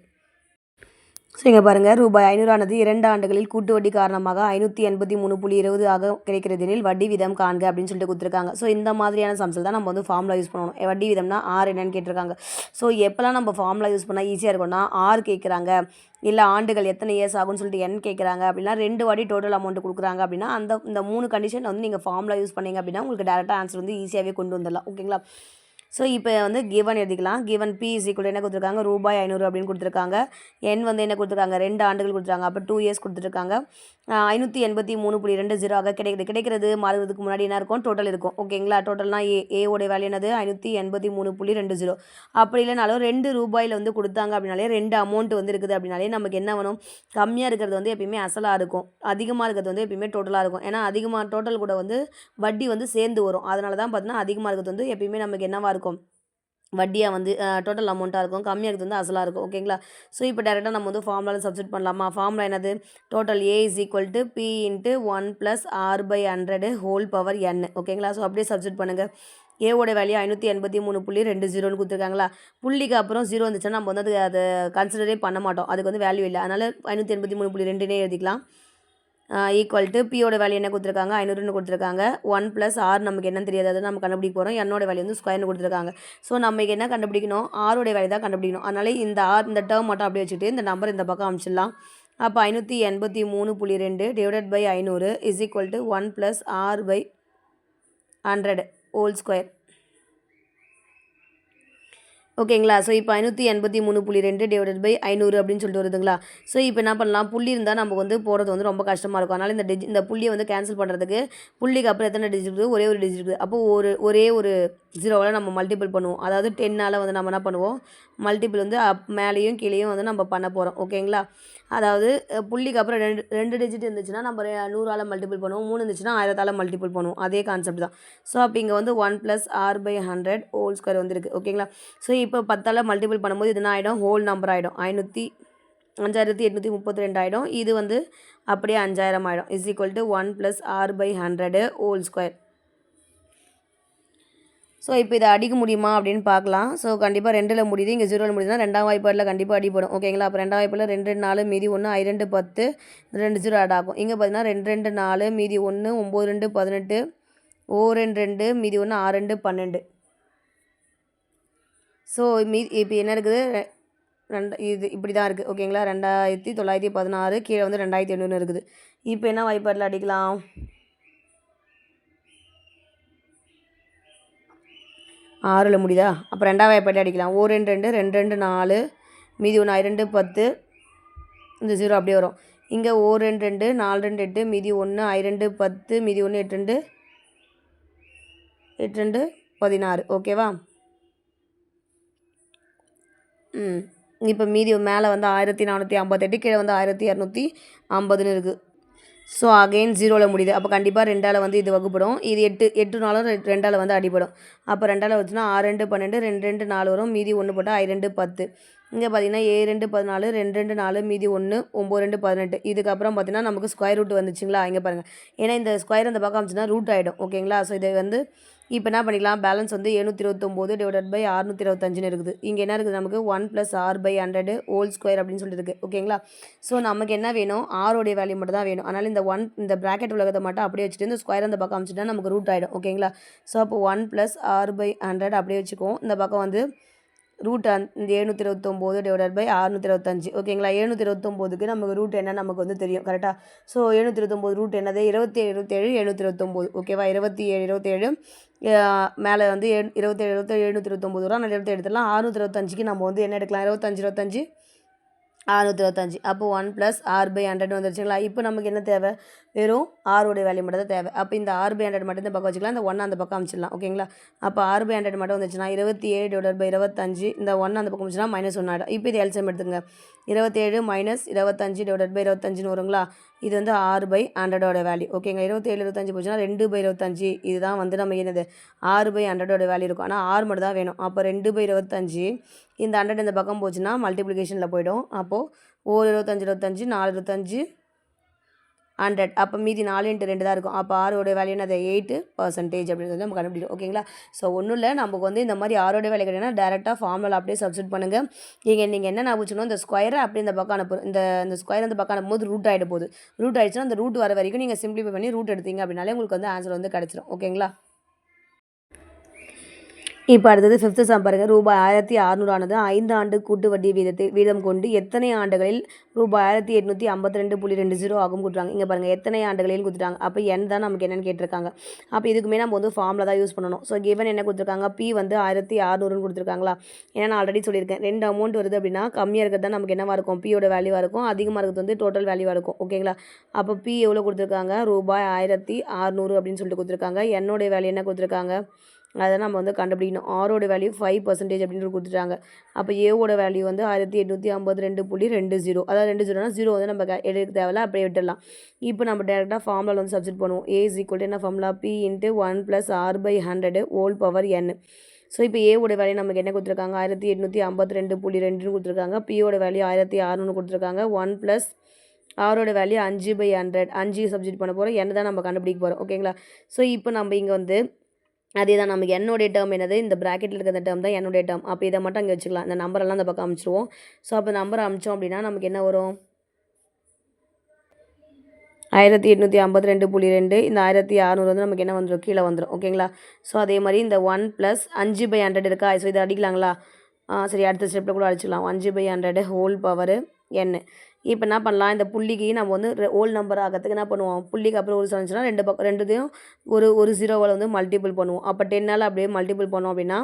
[SPEAKER 1] ஸோ இங்கே பாருங்கள் ரூபாய் ஐநூறானது இரண்டு ஆண்டுகளில் கூட்டு வட்டி காரணமாக ஐநூற்றி எண்பத்தி மூணு புள்ளி இருபது ஆக கிடைக்கிறதெனில் வட்டி வீதம் காண்க அப்படின்னு சொல்லிட்டு கொடுத்துருக்காங்க. ஸோ இந்த மாதிரியான சம்ஸில் தான் நம்ம வந்து ஃபார்முலா யூஸ் பண்ணணும். வட்டி வீதம்னா ஆர் என்னன்னு கேட்டிருக்காங்க. ஸோ எப்போல்லாம் நம்ம ஃபார்முலா யூஸ் பண்ணால் ஈஸியாக இருக்கும்னா ஆர் கேட்குறாங்க. இல்லை ஆண்டுகள் எத்தனை இயர்ஸ் ஆகும்னு சொல்லிட்டு என் கேட்குறாங்க அப்படின்னா ரெண்டு வாட்டி டோட்டல் அமௌண்ட் கொடுக்குறாங்க அப்படின்னா அந்த இந்த மூணு கண்டிஷன் வந்து நீங்கள் ஃபார்முலா யூஸ் பண்ணீங்க அப்படின்னா உங்களுக்கு டேரெக்டாக ஆன்சர் வந்து ஈஸியாகவே கொண்டு வந்துடலாம். ஓகேங்களா ஸோ இப்போ வந்து கிவன் எழுதிக்கலாம். கிவன் பி இஸ் என்ன கொடுத்துருக்காங்க? ரூபாய் ஐநூறு அப்படின்னு கொடுத்துருக்காங்க. என் வந்து என்ன கொடுத்துருக்காங்க? ரெண்டு ஆண்டுகள் கொடுத்துருக்காங்க. அப்போ டூ இயர்ஸ் கொடுத்துருக்காங்க. ஐநூற்றி எண்பத்தி மூணு புள்ளி ரெண்டு ஜீரோ ஆக கிடைக்குது. கிடைக்கிறது மாறுவதுக்கு முன்னாடி என்ன இருக்கும்? டோட்டல் இருக்கும். ஓகேங்களா டோட்டல்னா ஏ ஏவோடைய வேல்யூ என்னது? ஐநூற்றி எண்பத்தி மூணு புள்ளி ரெண்டு ஜீரோ. அப்படி இல்லைனாலும் ரெண்டு ரூபாயில் வந்து கொடுத்தாங்க அப்படின்னாலே ரெண்டு அமௌண்ட் வந்து இருக்குது அப்படின்னாலே நமக்கு என்ன வேணும் கம்மியாக இருக்கிறது வந்து எப்பயுமே அசலாக இருக்கும். அதிகமாக இருக்கிறது வந்து எப்பயுமே டோட்டலாக இருக்கும். ஏன்னா அதிகமாக டோட்டல் கூட வந்து வட்டி வந்து சேர்ந்து வரும். அதனால தான் பார்த்தீங்கன்னா அதிகமாக இருக்கிறது வந்து எப்பயுமே நமக்கு என்னவாக இருக்கும்? வட்டியாக வந்து டோட்டல் அமௌண்ட்டாக இருக்கும். கம்மியாக இருக்கிறது வந்து அசலாக இருக்கும். ஓகேங்களா ஸோ இப்போ டேரெக்டாக நம்ம வந்து ஃபார்முலாவில் சப்ஸ்டிட் பண்ணலாமா? ஃபார்முலா என்னது? Total A is equal to B into one plus R by hundred whole power N ஓகேங்களா ஸோ அப்படியே சப்ஸ்டிட் பண்ணுங்கள் ஏவோட வேல்யூ ஐநூற்றி எண்பத்தி மூணு புள்ளி ரெண்டு ஜீரோன்னு கொடுத்துருக்காங்களா? புள்ளிக்கு அப்புறம் ஜீரோ வந்துச்சுன்னா நம்ம வந்து அது அதை கன்சிடரே பண்ண மாட்டோம். அதுக்கு வந்து வேல்யூ இல்லை. அதனால் ஐநூற்றி எண்பத்தி மூணு புள்ளி ரெண்டுனே எழுதிக்கலாம். ஈக்குவல் டு பியோட வேல்யூ என்ன கொடுத்துருக்காங்க? ஐநூறுன்னு கொடுத்துருக்காங்க. ஒன் ப்ளஸ் ஆர் நமக்கு என்னன்னு தெரியாது. அதை நம்ம கண்டுபிடிக்க போகிறோம் என்னோட வேல்யூ வந்து ஸ்கொயர்னு கொடுத்துருக்காங்க. ஸோ நமக்கு என்ன கண்டுபிடிக்கணும்? ஆரோடைய வேல்யூ தான் கண்டுபிடிக்கணும். அதனால் இந்த ஆர் இந்த டேர்ம் மட்டும் அப்படியே வச்சுட்டு இந்த நம்பர் இந்த பக்கம் அமைச்சிடலாம். அப்போ ஐநூற்றி எண்பத்தி மூணு புள்ளி ரெண்டு டிவைடட் பை ஐநூறு is equal to one plus R by hundred whole square ஓகேங்களா? ஸோ இப்போ ஐநூற்றி எண்பத்தி மூணு புள்ளி ரெண்டு டிவைடட் பை ஐநூறு அப்படின்னு சொல்லிட்டு வருதுங்களா? ஸோ இப்போ என்ன பண்ணலாம்? புள்ளி இருந்தால் நம்ம வந்து போகிறது வந்து ரொம்ப கஷ்டமாக இருக்கும். அதனால் இந்த டிஜி இந்த புள்ளியை வந்து கேன்சல் பண்ணுறதுக்கு புள்ளிக்கு அப்புறம் எத்தனை டிஜிட் இருக்குது? ஒரே ஒரு டிஜிட் இருக்குது. அப்போது ஒரு ஒரே ஒரு ஜீரோவில் நம்ம மல்டிபிள் பண்ணுவோம். அதாவது டென்னால் வந்து நம்ம என்ன பண்ணுவோம்? மல்டிபிள் வந்து அப் மேலேயும் கீழேயும் வந்து நம்ம பண்ண போகிறோம் ஓகேங்களா? அதாவது புள்ளிக்கு அப்புறம் ரெண்டு ரெண்டு டிஜிட் இருந்துச்சுன்னா நம்ம நூறால் மல்டிபிள் பண்ணுவோம். மூணு இருந்துச்சுன்னா ஆயிரத்தால் மல்டிபிள் பண்ணுவோம். அதே கான்செப்ட் தான். ஸோ அப்போ இங்கே வந்து one plus R by hundred whole square வந்துருக்கு. ஓகேங்களா? ஸோ இப்போ பத்தால் மல்டிபிள் பண்ணும்போது இது என்ன ஆகிடும் ஹோல் நம்பர் ஆகிடும் ஐநூற்றி அஞ்சாயிரத்தி எட்நூற்றி முப்பத்தி ரெண்டு ஆகிடும் இது வந்து அப்படியே அஞ்சாயிரம் ஆகிடும் is equal to one plus R by hundred whole square so இப்போ இதை அடிக்க முடியுமா அப்படின்னு பார்க்கலாம். ஸோ கண்டிப்பாக ரெண்டில் முடியுது. இங்கே ஜீரோவில் முடியுதுன்னா ரெண்டாம் வாய்ப்பாடில் கண்டிப்பாக அடிப்படும் ஓகேங்களா அப்போ ரெண்டாம் வாய்ப்பில் ரெண்டு ரெண்டு நாலு மீதி ஒன்று ஐ ரெண்டு பத்து. ரெண்டு ஜீரோ ஆட் ஆகும். இங்கே பார்த்தீங்கன்னா ரெண்டு ரெண்டு நாலு மீதி ஒன்று ஒம்பது ரெண்டு பதினெட்டு. ஓ ரெண்டு ரெண்டு மீதி ஒன்று ஆறு ரெண்டு பன்னெண்டு. ஸோ மீதி இப்போ என்ன இருக்குது? ரெண்டு இது இப்படி தான் இருக்குது ஓகேங்களா ரெண்டாயிரத்தி தொள்ளாயிரத்தி பதினாறு. கீழே வந்து ரெண்டாயிரத்தி எண்ணூறு இருக்குது. இப்போ என்ன வாய்ப்பாடில் அடிக்கலாம்? ஆறில் முடியுதா? அப்போ ரெண்டாவது பட்டி அடிக்கலாம். ஓ ரெண்டு ரெண்டு ரெண்டு ரெண்டு நாலு. மீதி ஒன்று ரெண்டு பத்து. இந்த ஜீரோ அப்படியே வரும். இங்கே ஓ ரெண்டு ரெண்டு நாலு ரெண்டு எட்டு மீதி ஒன்று ஐ ரெண்டு பத்து மீதி ஒன்று எட்டு ரெண்டு எட்டு ரெண்டு பதினாறு. ஓகேவா ம். இப்போ மீதி மேலே வந்து ஆயிரத்தி நானூற்றி ஐம்பத்தெட்டு கீழே வந்து ஆயிரத்தி இரநூத்தி ஐம்பதுன்னு இருக்குது ஸோ அகெயின் ஜீரோவில் முடியுது. அப்போ கண்டிப்பாக ரெண்டால் வந்து இது வகுப்படும் இது எட்டு எட்டு நாளும் ரெண்டால் வந்து அடிபடும். அப்போ ரெண்டால் வச்சுன்னா ஆறு ரெண்டு பன்னெண்டு ரெண்டு ரெண்டு நாலு வரும். மீதி ஒன்று போட்டால் ஐ ரெண்டு பத்து. இங்கே பார்த்தீங்கன்னா ஏ ரெண்டு பதினாலு ரெண்டு ரெண்டு நாலு மீதி ஒன்று ஒம்பது ரெண்டு பதினெட்டு. இதுக்கப்புறம் பார்த்தீங்கன்னா நமக்கு ஸ்கொயர் ரூட் வந்துச்சுங்களா? இங்கே பாருங்கள் ஏன்னா இந்த ஸ்கொயர் அந்த பக்கம் அமைச்சுன்னா ரூட் ஆகிடும் ஓகேங்களா ஸோ இதை வந்து இப்போ என்ன பண்ணிக்கலாம்? பேலன்ஸ் வந்து எழுநூற்றி இருபத்தொம்போது டிவைடட் பை அறுநூற்றி இருபத்தஞ்சுன்னு இருக்குது. இங்கே என்ன இருக்குது? நமக்கு one plus R by hundred whole square அப்படின்னு சொல்லிட்டு இருக்குது ஓகேங்களா ஸோ நமக்கு என்ன வேணும்? ஆரோடைய வேல்யூ மட்டும் தான் வேணும். அதனால் இந்த ஒன் இந்த ப்ராக்கெட் உலகத்தை மட்டும் அப்படியே வச்சுட்டு இந்த ஸ்கொயர் அந்த பக்கம் அமைச்சிட்டா நமக்கு ரூட் ஆகிடும் ஓகேங்களா ஸோ அப்போ one plus R by hundred அப்படியே வச்சுக்குவோம். இந்த பக்கம் வந்து ரூட் அந் இந்த எழுநூற்றி இருபத்தொம்போது டிவைடட் பை அறுநூற்றி இருபத்தஞ்சு ஓகேங்களா எழுநூற்றி இருபத்தொம்போதுக்கு நமக்கு ரூட் என்ன? நமக்கு வந்து தெரியும். கரெக்டாக ஸோ எழுநூற்றி இருபத்தொம்போது ரூட் என்னது? இருபத்தி ஏழு இருபத்தேழு எழுநூற்றி இருபத்தொம்போது ஓகேவா இருபத்தி ஏழு இருபத்தேழு மேலே வந்து ஏ இருபத்தேழு இருபத்தேழு எழுநூற்றி இருபத்தொம்போது ரூபா நான் இருபத்தி எடுத்துலாம் அறுநூற்றி இருபத்தஞ்சுக்கு நம்ம வந்து என்ன எடுக்கலாம்? இருபத்தஞ்சு இருபத்தஞ்சு. அறுநூற்றி இருபத்தஞ்சி அப்போ one plus R by hundred வந்துருச்சுங்களா? இப்போ நமக்கு என்ன தேவை? வெறும் ஆரோடைய வேல்யூ மட்டும் தான் தேவை. அப்போ இந்த ஆறு பை ஹண்ட்ரட் மட்டும் இந்த பக்கம் வச்சுக்கலாம். இந்த ஒன் அந்த பக்கம் அமைச்சிடலாம். ஓகேங்களா அப்போ ஆறு பை ஹண்ட்ரட் மட்டும் வந்துச்சுன்னா இருபத்தி ஏழு டிவைட் பை இருபத்தஞ்சு இந்த ஒன் அந்த பக்கம் வச்சுன்னா மைனஸ் ஒன் ஆகிடும் இப்போ இது எல்சிஎம் எடுத்துங்க இருபத்தேழு மைனஸ் இருபத்தஞ்சு டிவைட் பை இருபத்தஞ்சுன்னு வருங்களா? இது வந்து ஆறு பை ஹண்ட்ரடோட வேல்யூ ஓகேங்க இருபத்தேழு இருபத்தஞ்சு போச்சுன்னா ரெண்டு பை இருபத்தஞ்சு. இதுதான் வந்து நம்ம என்னது? ஆறு பை ஹண்ட்ரடோட வேல்யூ இருக்கும். ஆனால் ஆறு மட்டும் தான் வேணும். அப்போ ரெண்டு பை இருபத்தஞ்சு இந்த ஹண்ட்ரட் இந்த பக்கம் போச்சுன்னா மல்டிப்ளிகேஷனில் போய்டும். அப்போது ஒரு இருபத்தஞ்சு இருபத்தஞ்சு நாலு இருபத்தஞ்சு ஹண்ட்ரட் அப்போ மீதி நாலு இன்ட்டு ரெண்டு தான் இருக்கும். அப்போ ஆரோட வேல்யூ என்னது? எயிட்டு பர்சன்டேஜ் அப்படின்னு நம்ம கண்டுபிடிக்கும் ஓகேங்களா ஸோ ஒன்றும் இல்லை. நமக்கு வந்து இந்த மாதிரி ஆரோட வேலை கிடையாது டேரெக்டாக ஃபார்மில் அப்படியே சப்ஸ்டியூட் பண்ணுங்கள் நீங்கள் நீங்கள் என்ன நான் இந்த ஸ்கொயரை அப்படி இந்த பக்கம் அனுப்பு இந்த இந்த ஸ்கொயர் அந்த பக்கம் அனுப்பும்போது ரூட் ஆகிட போகுது. ரூட் ஆகிடுச்சுன்னா அந்த ரூட் வர வரைக்கும் நீங்கள் சிம்பிளிஃபை பண்ணி ரூட் எடுத்தீங்க அப்படின்னாலே உங்களுக்கு வந்து ஆன்சர் வந்து கிடச்சிரும். ஓகேங்களா இப்போ அடுத்தது ஃபிஃப்த்து சம் பாருங்க. ரூபாய் ஆயிரத்தி அறுநூறானது ஐந்து ஆண்டு கூட்டு வட்டி வீதத்தை வீதம் கொண்டு எத்தனை ஆண்டுகளில் ரூபாய் ஆயிரத்தி எட்நூற்றி ஐம்பத்தி ரெண்டு புள்ளி ரெண்டு ஜீரோ ஆகும் கொடுத்துருக்காங்க இங்கே பாருங்கள் எத்தனை ஆண்டுகளில் கொடுத்துட்டாங்க. அப்போ என் தான் நமக்கு என்னென்னு கேட்டிருக்காங்க. அப்போ இதுக்குமே நம்ம வந்து ஃபார்மில் தான் யூஸ் பண்ணணும். ஸோ கிவன் என்ன கொடுத்துருக்காங்க? பி வந்து ஆயிரத்தி அறுநூறுன்னு கொடுத்துருக்காங்களா? ஏன்னா நான் ஆல்ரெடி சொல்லியிருக்கேன். ரெண்டு அமௌண்ட் வருது அப்படின்னா கம்மியாக இருக்கிறது தான் நமக்கு என்னவாக இருக்கும்? பியோட வேல்யூவாக இருக்கும். அதிகமாக இருக்கிறது வந்து டோட்டல் வேல்யூவாக இருக்கும். ஓகேங்களா அப்போ பி எவ்வளோ கொடுத்துருக்காங்க? ரூபாய் ஆயிரத்தி அறநூறு அப்படின்னு சொல்லிட்டு கொடுத்துருக்காங்க. என்னோடைய வேல்யூ என்ன கொடுத்துருக்காங்க? அதை நம்ம வந்து கண்டுபிடிக்கணும். ஆரோட வேல்யூ ஃபைவ் பர்சன்டேஜ் அப்படின்னு கொடுத்துட்டாங்க. அப்போ ஏவோட வேல்யூ வந்து ஆயிரத்தி எட்நூற்றி ஐம்பது ரெண்டு புள்ளி ரெண்டு ஜீரோ அதாவது ரெண்டு ஜீரோனா ஜீரோ வந்து நம்ம எடுக்க தேவையில்ல அப்படியே விட்டுடலாம். இப்போ நம்ம டேரெக்டாக ஃபார்முலாவில் வந்து சப்ஜெக்ட் பண்ணுவோம். ஏ இஸ் ஈக்குவல் என்ன formula B into one plus R by hundred whole power N so இப்போ ஏவோட வேல்யூ நமக்கு என்ன கொடுத்துருக்காங்க? ஆயிரத்தி எட்நூற்றி ஐம்பத்தி ரெண்டு புள்ளி ரெண்டுன்னு கொடுத்துருக்காங்க. பியோட வேல்யூ ஆயிரத்தி அறுநூறு கொடுத்துருக்காங்க. ஒன் ப்ளஸ் ஆரோட வேல்யூ அஞ்சு பை ஹண்ட்ரட் அஞ்சு சப்ஜெக்ட் பண்ண போகிறோம் என்ன தான் நம்ம கண்டுபிடிக்க போகிறோம் ஓகேங்களா ஸோ இப்போ நம்ம இங்கே வந்து அதே தான் நமக்கு என்னுடைய டேர்ம் என்னது? இந்த ப்ராக்கெட்டில் இருக்கிற டேர்ம் தான் என்னுடைய டேர்ம் அப்போ இதை மட்டும் அங்கே வச்சுக்கலாம். இந்த நம்பரெல்லாம் அந்த பக்கம் அமிச்சிருவோம். ஸோ அப்போ நம்பர் அமிச்சோம் அப்படின்னா நமக்கு என்ன வரும்? ஆயிரத்தி எட்நூற்றி ஐம்பத்தி ரெண்டு புள்ளி ரெண்டு. இந்த ஆயிரத்தி அறநூறு வந்து நமக்கு என்ன வந்துடும் கீழே வந்துடும் ஓகேங்களா ஸோ அதே மாதிரி இந்த ஒன் ப்ளஸ் அஞ்சு பை ஹண்ட்ரட் இருக்கா? ஸோ இதை அடிக்கலாங்களா? ஆ சரி அடுத்த ஸ்டெப்பில் கூட அடிச்சிக்கலாம். அஞ்சு by hundred whole power N இப்போ என்ன பண்ணலாம்? இந்த புள்ளிக்கு நம்ம வந்து ஓல்டு நம்பர் ஆகிறதுக்கு என்ன பண்ணுவோம்? புள்ளிக்கு அப்புறம் ஒரு வந்துச்சுன்னா ரெண்டு பக்கம் ரெண்டுத்தையும் ஒரு ஒரு ஜீரோவால் வந்து மல்டிபிள் பண்ணுவோம். அப்போ டென்னால் அப்படியே மல்டிபிள் பண்ணோம் அப்படின்னா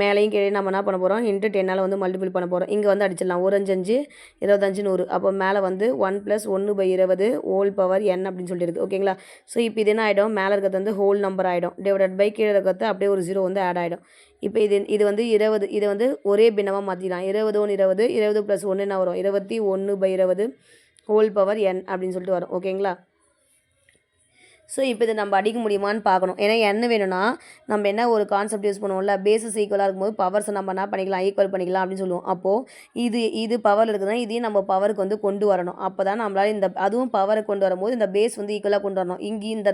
[SPEAKER 1] மேலேயும் கீழே நம்ம என்ன பண்ண போகிறோம் இன்ட்டு டென்னால் வந்து மல்டிபிள் பண்ண போகிறோம் இங்கே வந்து அடிச்சிடலாம். ஒரு அஞ்சு இருபத்தஞ்சு நூறு. அப்போ மேலே வந்து ஒன் ப்ளஸ் ஒன்று பை இருபது ஹோல் பவர் என் அப்படின்னு சொல்லியிருக்கு. ஓகேங்களா ஸோ இப்போ இது என்ன ஆகிடும் மேலே இருக்கிறது வந்து ஹோல் நம்பர் ஆகிடும் டிவைடட் பை கீழே இருக்கிறது அப்படியே ஒரு ஜீரோ வந்து ஆட் ஆகிடும் இப்போ இது இது வந்து இருபது இதை வந்து ஒரே பின்னமாக மாற்றிடலாம் இருபது ஒன்று இருபது இருபது ப்ளஸ் ஒன்று என்ன வரும்? இருபத்தி ஒன்று பை இருபது ஹோல் பவர் என் அப்படின்னு சொல்லிட்டு வரும். ஓகேங்களா ஸோ இப்போ இதை நம்ம அடிக்க முடியுமான்னு பார்க்கணும். ஏன்னா என்ன வேணும்னா நம்ம என்ன ஒரு கான்செப்ட் யூஸ் பண்ணுவோம்ல பேசஸ் ஈக்குவலாக இருக்கும்போது பவர்ஸை நம்ம என்ன பண்ணிக்கலாம் ஈக்குவல் பண்ணிக்கலாம் அப்படின்னு சொல்லுவோம். அப்போது இது இது பவர் இருக்குதுன்னா இதையும் நம்ம பவருக்கு வந்து கொண்டு வரணும். அப்போ தான் நம்மளால் இந்த அதுவும் பவரை கொண்டு வரும்போது இந்த பேஸ் வந்து ஈக்குவலாக கொண்டு வரணும். இங்கே இந்த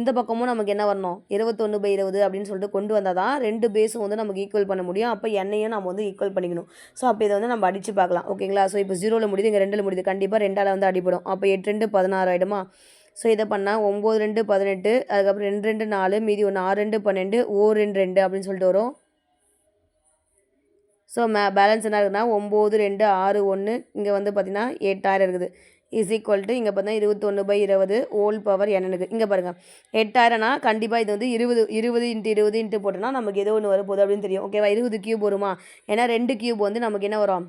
[SPEAKER 1] இந்த பக்கமும் நமக்கு என்ன வரணும்? இருபத்தொன்று பை இருபது அப்படின்னு சொல்லிட்டு கொண்டு வந்தால் தான் ரெண்டு பேஸும் வந்து நமக்கு ஈக்குவல் பண்ண முடியும். அப்போ என்னையும் நம்ம வந்து ஈக்குவல் பண்ணிக்கணும். ஸோ அப்போ இதை வந்து நம்ம அடித்து பார்க்கலாம். ஓகேங்களா ஸோ இப்போ ஜீரோவில் முடியுது இங்கே ரெண்டில் முடியுது. கண்டிப்பாக ரெண்டால் வந்து அடிப்படும் அப்போ எட்டு ரெண்டு பதினாறு ஆகிடுமா ஸோ இதை பண்ணால் ஒம்பது ரெண்டு பதினெட்டு அதுக்கப்புறம் ரெண்டு ரெண்டு நாலு மீதி ஒன்று ஆறு ரெண்டு பன்னெண்டு ஓ ரெண்டு ரெண்டு அப்படின்னு சொல்லிட்டு வரும். ஸோ மே பேலன்ஸ் என்ன இருக்குதுன்னா ஒம்பது ரெண்டு ஆறு ஒன்று இங்கே வந்து பார்த்திங்கன்னா எட்டாயிரம் இருக்குது. இஸ் ஈக்குவல் டு இங்கே பார்த்தா இருபத்தொன்று பை இருபது ஓல் பவர் என்னனுக்கு இங்கே பாருங்கள் எட்டாயிரம்னா கண்டிப்பாக இது வந்து இருபது இருபது இன்ட்டு இருபது இன்ட்டு போட்டோன்னா நமக்கு எது ஒன்று வரப்போகுது அப்படின்னு தெரியும். ஓகேவா இருபது கியூப் வருமா? ஏன்னா ரெண்டு கியூப் வந்து நமக்கு என்ன வரும்?